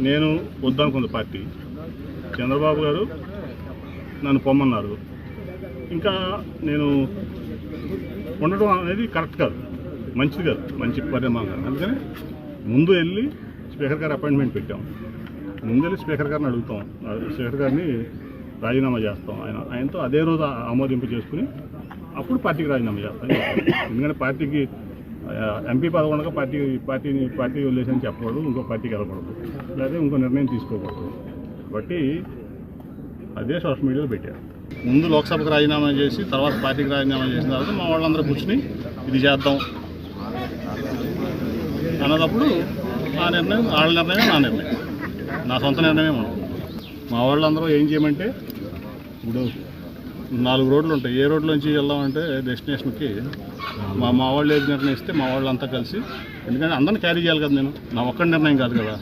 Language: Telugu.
నేను వద్దనుకుంది పార్టీ. చంద్రబాబు గారు నన్ను పొమ్మన్నారు. ఇంకా నేను ఉండడం అనేది కరెక్ట్ కాదు. మంచిది కాదు. మంచి పరిణామం కాదు. అందుకని ముందు వెళ్ళి స్పీకర్ గారు అపాయింట్మెంట్ పెట్టాం. ముందు వెళ్ళి స్పీకర్ గారిని అడుగుతాం. స్పీకర్ గారిని రాజీనామా చేస్తాం. ఆయన ఆయనతో అదే రోజు ఆమోదింపు చేసుకుని అప్పుడు పార్టీకి రాజీనామా చేస్తాం ఎందుకంటే పార్టీకి ఎంపీ పదవి ఉండగా పార్టీ పార్టీని పార్టీ వదిలేసని చెప్పకూడదు ఇంకో పార్టీకి వెళ్ళకూడదు. లేదా ఇంకో నిర్ణయం తీసుకోకూడదు. కాబట్టి అదే సోషల్ మీడియాలో పెట్టారు. ముందు లోక్సభకు రాజీనామా చేసి తర్వాత పార్టీకి రాజీనామా చేసిన తర్వాత మా వాళ్ళందరూ కూర్చుని ఇది చేద్దాం అన్నదప్పుడు ఆ నిర్ణయం వాళ్ళ నిర్ణయమే నా నిర్ణయం. నా సొంత నిర్ణయమే ఉండదు మా వాళ్ళందరూ ఏం చేయమంటే ఇప్పుడు నాలుగు రోడ్లు ఉంటాయి. ఏ రోడ్ల నుంచి వెళ్దామంటే డెస్టినేషన్కి మా మా వాళ్ళు ఏది నిర్ణయిస్తే మా వాళ్ళంతా కలిసి ఎందుకంటే అందరిని క్యారీ చేయాలి కదా నేను. నా ఒక్క నిర్ణయం కాదు కదా.